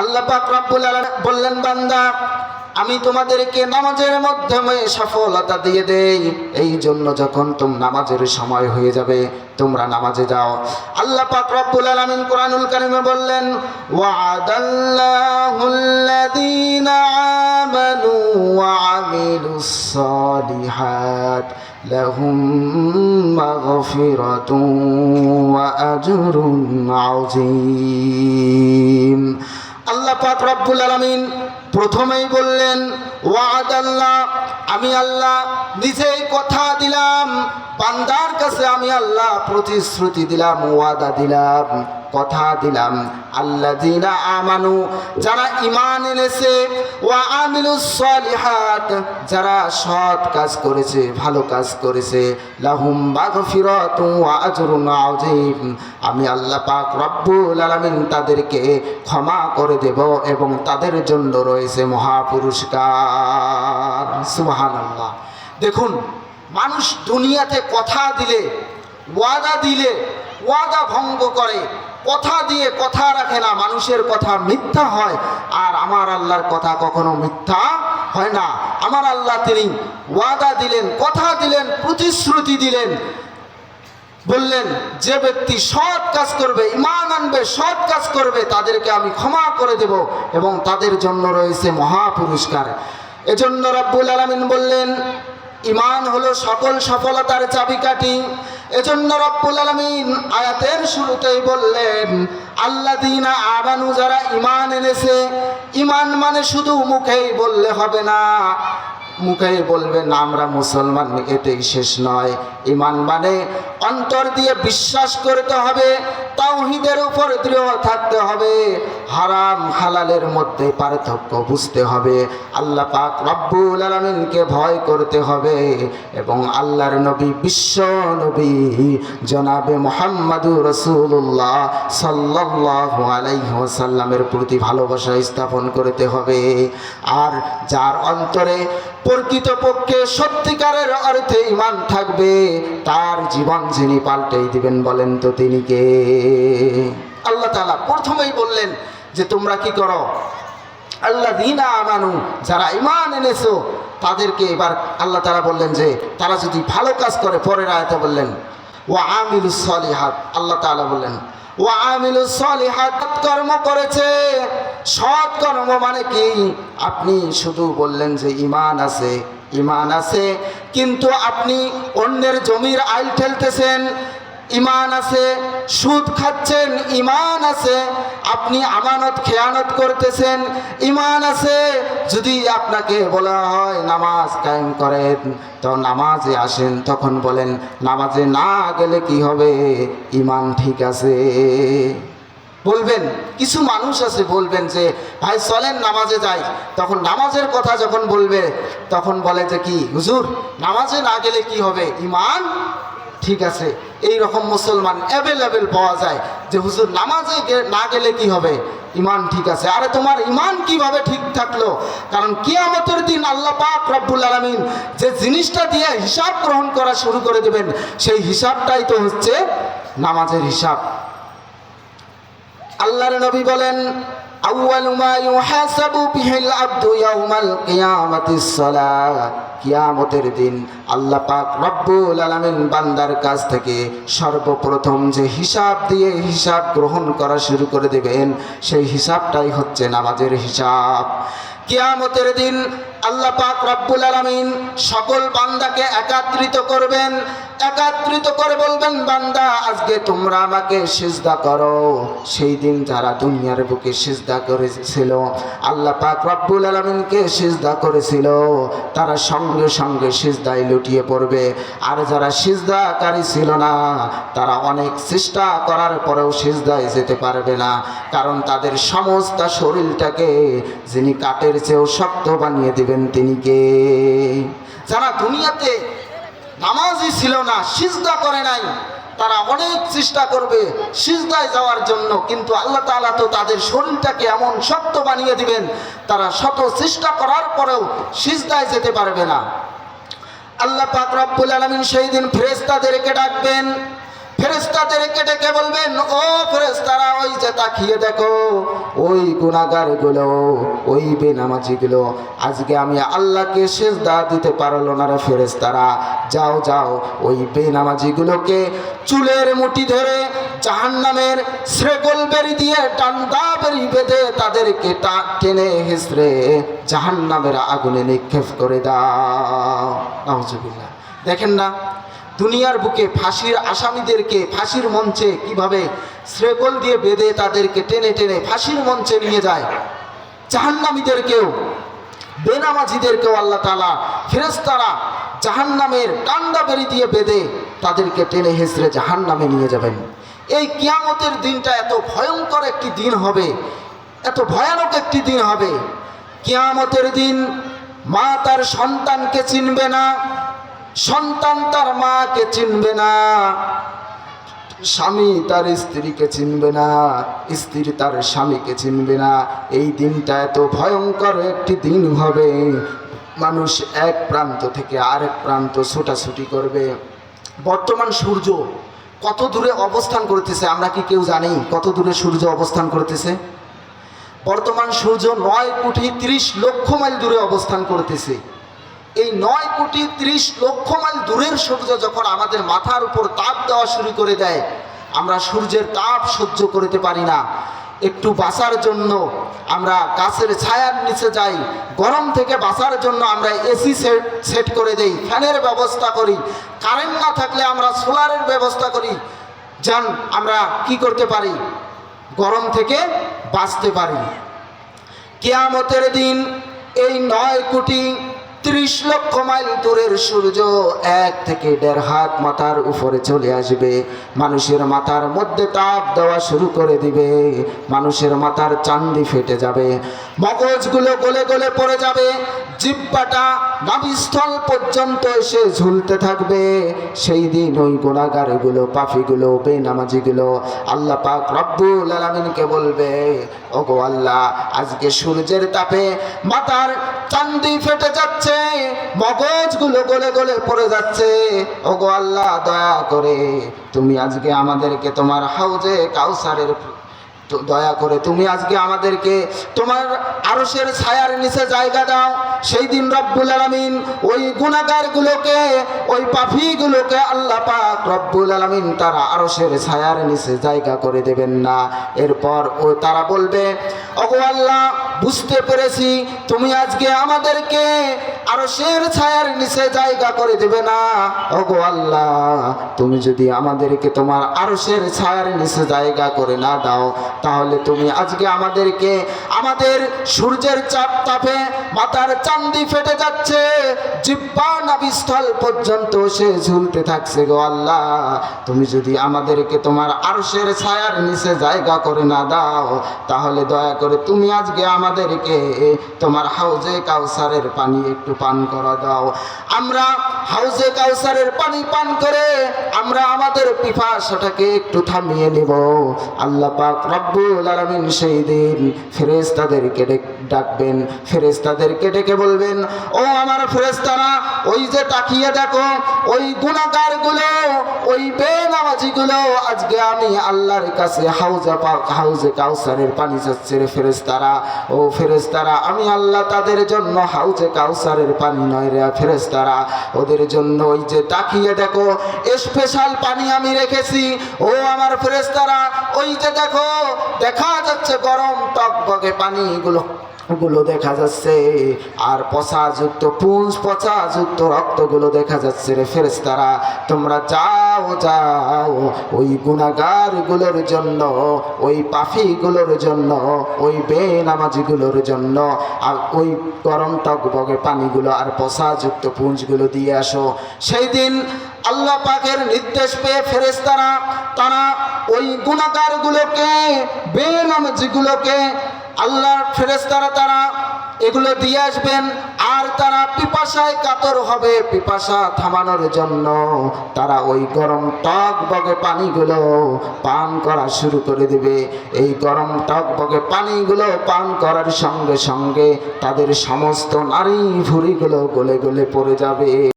আল্লাহ পাক রব্বুল বললেন, বান্দা, আমি তোমাদেরকে নামাজের মাধ্যমে সফলতা দিয়ে দেই। এই জন্য যখন তুম নামাজের সময় হয়ে যাবে, তোমরা নামাজে যাও। আল্লাহ পাক রব্বুল আলামিন কোরআনুল কারিমে বললেন ওয়াদাল্লাহুল্লাযীনা আমানু ওয়া আমিলুস সালিহাত, লাহুম মাগফিরাতুন ওয়া আজরুন আযীম। আল্লাহ পাক রব্বুল আলমিন প্রথমেই বললেন ওয়াদ আল্লাহ আমি আল্লাহ নিজেই কথা দিলাম, বান্দার কাছে আমি আল্লাহ প্রতিশ্রুতি দিলাম, ওয়াদা দিলাম। কথা দিলাম। আল্লাহ দিনা আমানু, যারা ইমান এনেছে, ওয়া আমিলুস সালিহাত, যারা সৎ কাজ করেছে, ভালো কাজ করেছে, লাহুম মাগফিরাতু ওয়া আজরুন আযীম। আমি আল্লাহ পাক রব্বুল আলামিন তাদেরকে ক্ষমা করে দেব এবং তাদের জন্য রয়েছে মহা পুরস্কার সুবহানাল্লাহ। দেখুন, মানুষ দুনিয়াতে কথা দিলে, ওয়াদা দিলে, ওয়াদা ভঙ্গ করে কথা দিয়ে কথা রাখে না, মানুষের কথা মিথ্যা হয়। আর আমার আল্লাহর কথা কখনো মিথ্যা হয় না। আমার আল্লাহ তিনি ওয়াদা দিলেন, কথা দিলেন, প্রতিশ্রুতি দিলেন। বললেন, যে ব্যক্তি সৎ কাজ করবে ইমান আনবে, সৎ কাজ করবে, তাদেরকে আমি ক্ষমা করে দেব এবং তাদের জন্য রয়েছে মহা পুরস্কার এজন্য রব্বুল আলমিন বললেন ইমান হলো সকল সফলতার চাবিকাঠি। এজন্য রব্বুল আলমিন আয়াতের শুরুতেই বললেন আল্লা দিনা আমানু, যারা ইমান এনেছে ইমান মানে শুধু মুখেই বললে হবে না মুখে বলবেন আমরা মুসলমান, এতেই শেষ নয়। ইমান মানে অন্তর দিয়ে বিশ্বাস করতে হবে, তাওহিদের উপর দৃঢ় থাকতে হবে, হারাম, হালালের মধ্যে পার্থক্য বুঝতে হবে। আল্লাহ পাক রব্বুল আলমিনকে ভয় করতে হবে এবং আল্লাহর নবী, বিশ্ব নবী, জনাবে মোহাম্মদুর রসুল্লাহ সাল্লাহ আলাইসাল্লামের প্রতি ভালোবাসা স্থাপন করতে হবে। আর যার অন্তরে প্রকৃতপক্ষে সত্যিকারের অর্থে ইমান থাকবে, তার জীবন যিনি পাল্টেই দিবেন বলেন তো তিনি কে? আল্লাহ তালা প্রথমেই বললেন যে তোমরা কি করো? আল্লাহ দিনা আমানু, যারা ইমান এনেছো, তাদেরকে এবার আল্লাহ তালা বললেন যে, তারা যদি ভালো কাজ করে, পরের আয়তে বললেন ও আমিলু সলিহাত, আল্লাহ তালা বললেন কর্ম করেছে। কর্ম মানে কি? আপনি শুধু বললেন যে ইমান আছে ইমান আছে, কিন্তু আপনি অন্যের জমির আইল ঠেলতেছেন। ইমান আছে, সুদ খাচ্ছেন, ইমান আছে, আপনি আমানত, খেয়ানত করতেছেন, ইমান আছে। যদি আপনাকে বলা হয়, নামাজ কায়েম করেন, তো নামাজে আসেন, তখন বলেন, নামাজে না গেলে কি হবে? ইমান ঠিক আছে। বলবেন, কিছু মানুষ আছে, বলবেন যে, ভাই, চলেন নামাজে যাই। তখন নামাজের কথা যখন বলবে, তখন বলে যে কি, হুজুর, নামাজে না গেলে কি হবে? ইমান ঠিক আছে, এই রকম মুসলমান অ্যাভেলেবেল পাওয়া যায় যে হুজুর নামাজে না গেলে কি হবে? ইমান ঠিক আছে। আরে তোমার ইমান কীভাবে ঠিক থাকল? কারণ কিয়ামতের দিন আল্লাহ পাক রব্বুল আলমিন যে জিনিসটা দিয়ে হিসাব গ্রহণ করা শুরু করে দেবেন, সেই হিসাবটাই তো হচ্ছে নামাজের হিসাব। আল্লাহর নবী বলেন আউয়ালু মা ইউহাসাবু বিহিল আবদু ইয়াউমাল কিয়ামাতিস সালাত কিয়ামতের দিন আল্লাহ পাক রব্বুল আলামিন বান্দার কাছ থেকে সর্বপ্রথম যে হিসাব দিয়ে হিসাব গ্রহণ করা শুরু করে দেবেন, সেই হিসাবটাই হচ্ছে নামাজের হিসাব। কিয়ামতের দিন আল্লাহ পাক রব্বুল আলামিন সকল বান্দাকে একাত্রিত করবেন। একাত্রিত করে বলবেন, বান্দা, আজকে তোমরা আমাকে সিজদা করো। সেই দিন যারা দুনিয়ার বুকে সিজদা করেছিল, আল্লাহ পাক রব্বুল আলমিনকে সিজদা করেছিল। তারা সঙ্গে সঙ্গে সিজদায় লুটিয়ে পড়বে। আর যারা সিজদাকারী ছিল না, তারা অনেক চেষ্টা করার পরেও সিজদায় যেতে পারবে না। কারণ তাদের সমস্ত শরীরটাকে যিনি কাঠের চেয়েও শক্ত বানিয়ে দিবেন তিনি কে? যারা দুনিয়াতে নামাজই ছিল না, সিজদা করে নাই, তারা অনেক চেষ্টা করবে সিজদায় যাওয়ার জন্য। কিন্তু আল্লাহ তাআলা তো তাদের শরীরটাকে এমন শক্ত বানিয়ে দিবেন, তারা শত চেষ্টা করার পরেও সিজদায় যেতে পারবে না। আল্লাহ পাক রব্বুল আলামিন সেই দিন ফেরেশতাদেরকে ডাকবেন। ফেরেস্তাদেরকে ডেকে বলবেন, ও ফেরেস্তারা ওই যে তাকিয়ে দেখো, ওই গুণাগারগুলো ওই বেনামাজি গুলো আজকে আমি আল্লাহকে সেজদা দিতে পারল না রে ফেরেস্তারা যাও যাও, ওই বেনামাজি গুলোকে চুলের মুঠি ধরে জাহান্নামের শ্রেগল বেরি দিয়ে টান্ডা বেরি বেঁধে তাদেরকে টা- টেনে হেসড়ে জাহান্নামের আগুনে নিক্ষেপ করে দাও। নাউজুবিল্লাহ। দেখেন না দুনিয়ার বুকে ফাঁসির আসামিদেরকে ফাঁসির মঞ্চে কীভাবে শ্রেগল দিয়ে বেঁধে তাদেরকে টেনে টেনে ফাঁসির মঞ্চে নিয়ে যায়। জাহান্নামীদেরকেও, বেনামাজিদেরকেও আল্লাহ তালা ফেরেস্তারা জাহান্নামের টান্ডা বেরি দিয়ে বেঁধে তাদেরকে টেনে হেসড়ে জাহান্নামে নিয়ে যাবেন। এই কিয়ামতের দিনটা এত ভয়ঙ্কর একটি দিন হবে, এত ভয়ানক একটি দিন হবে। কিয়ামতের দিন মা তার সন্তানকে চিনবে না সন্তান তার মাকে চিনবে না। স্বামী তার স্ত্রীকে চিনবে না, স্ত্রী তার স্বামীকে চিনবে না। এই দিনটা এত ভয়ঙ্কর একটি দিন হবে। মানুষ এক প্রান্ত থেকে আরেক প্রান্ত ছোটাছুটি করবে। বর্তমান সূর্য কত দূরে অবস্থান করতেছে আমরা কি কেউ জানি? কত দূরে সূর্য অবস্থান করতেছে? বর্তমান সূর্য নয় কোটি ত্রিশ লক্ষ মাইল দূরে অবস্থান করতেছে। এই নয় কোটি ত্রিশ লক্ষ মাইল দূরের সূর্য যখন আমাদের মাথার উপর তাপ দেওয়া শুরু করে দেয়, আমরা সূর্যের তাপ সহ্য করতে পারি না। একটু বাঁচার জন্য আমরা গাছের ছায়ার নিচে যাই, গরম থেকে বাঁচার জন্য আমরা এসি সেট সেট করে দেই, ফ্যানের ব্যবস্থা করি কারেন্ট না থাকলে আমরা সোলারের ব্যবস্থা করি। যান, আমরা কি করতে পারি? গরম থেকে বাঁচতে পারি। কেয়ামতের দিন এই নয় কোটি ত্রিশ লক্ষ মাইল দূরের সূর্য এক থেকে দেড় হাত মাথার উপরে চলে আসবে। মানুষের মাথার মধ্যে তাপ দেওয়া শুরু করে দিবে। মানুষের মাথার চান্দি ফেটে যাবে। মগজগুলো গলে গলে পড়ে যাবে। জিব্বাটা নাভিস্থল পর্যন্ত এসে ঝুলতে থাকবে। সেই দিন ওই গুণাগারগুলো, পাফিগুলো, বেনামাজিগুলো আল্লাহ পাক রব্বুল আলমিনকে বলবে, ওগো আল্লাহ, আজকে সূর্যের তাপে মাথার চান্দি ফেটে যাচ্ছে, মগজগুলো গলে গলে পড়ে যাচ্ছে। ওগো আল্লাহ, দয়া করে তুমি আজকে আমাদেরকে তোমার হাউজে কাউসারের দয়া করে তুমি আজকে আমাদেরকে তোমার আরশের ছায়ার নিচে জায়গা দাও। সেই দিন রব্বুল আলমিন ওই গুণাগারগুলোকে ওই পাফিগুলোকে আল্লাহ পাক রব্বুল আলমিন তারা আরশের ছায়ার নিচে জায়গা করে দেবেন না। এরপর ও তারা বলবে, ওগো আল্লাহ, বুঝতে পেরেছি। তুমি আজকে আমাদেরকে আরশের ছায়ার নিচে জায়গা করে দেবে না। ওগো আল্লাহ, তুমি যদি আমাদেরকে তোমার আরশের ছায়ার নিচে জায়গা করে না দাও, তাহলে তুমি আজকে আমাদেরকে আমাদের সূর্যের চাপ তাপে মাথার চান্দি ফেটে যাচ্ছে। জিব্বা নাভিস্থল পর্যন্ত সে ঝুলতে থাকছে গো আল্লাহ। তুমি যদি আমাদেরকে তোমার আরশের ছায়ার নিচে জায়গা করে না দাও, তাহলে দয়া করে তুমি আজকে আমাদেরকে তোমার হাউজে কাউসারের পানি একটু পান করা দাও। আমরা হাউজে কাউসারের পানি পান করে আমরা আমাদের পিপাসাটাকে একটু থামিয়ে নেব। আল্লাহ পাক রব্বুল আলামিন সেই দিন ফেরেশতাদেরকে ডেক- ডাকবেন। ফেরেশতাদেরকে ডেকে বলবেন, ও আমার ফেরেশতারা, ওই যে তাকিয়ে দেখো, ওই গুণাগারগুলো ওই বেনামাজিগুলো আজকে আমি আল্লাহর কাছে হাউজে হাউজে কাউসারের পানি যাচ্ছে রে ফেরেস্তারা ও ফেরেশতারা, আমি আল্লাহ তাদের জন্য হাউজে কাউসারের পানি নয় রে ফেরেশতারা। ওদের জন্য ওই যে তাকিয়ে দেখো স্পেশাল পানি আমি রেখেছি। ও আমার ফেরেশতারা, ওই যে দেখো, দেখা যাচ্ছে গরম টকবগে পানিগুলো। গুলো দেখা যাচ্ছে। আর পচাযুক্ত পুঞ্জ, পচাযুক্ত রক্তগুলো দেখা যাচ্ছে রে ফেরেশতারা। তোমরা যাও যাও ওই গুণাগারগুলোর জন্য, ওই পাফিগুলোর জন্য, ওই বেনামাজিগুলোর জন্য, আর ওই গরম টকবগে পানিগুলো আর পচাযুক্ত পুঞ্জগুলো দিয়ে আসো। সেই দিন আল্লাহ পাকের নির্দেশ পেয়ে ফেরেশতারা তারা ওই গুণাগারগুলোকে বেনামাজিগুলোকে আল্লাহর ফেরেশতারা তারা এগুলো দিয়ে আসবেন, আর তারা পিপাসায় কাতর হবে, পিপাসা থামানোর জন্য তারা ওই গরম টক বগে পানিগুলো পান করা শুরু করে দেবে। এই গরম টক বগে পানিগুলো পান করার সঙ্গে সঙ্গে তাদের সমস্ত নারী ভুড়িগুলো গলে গলে পড়ে যাবে।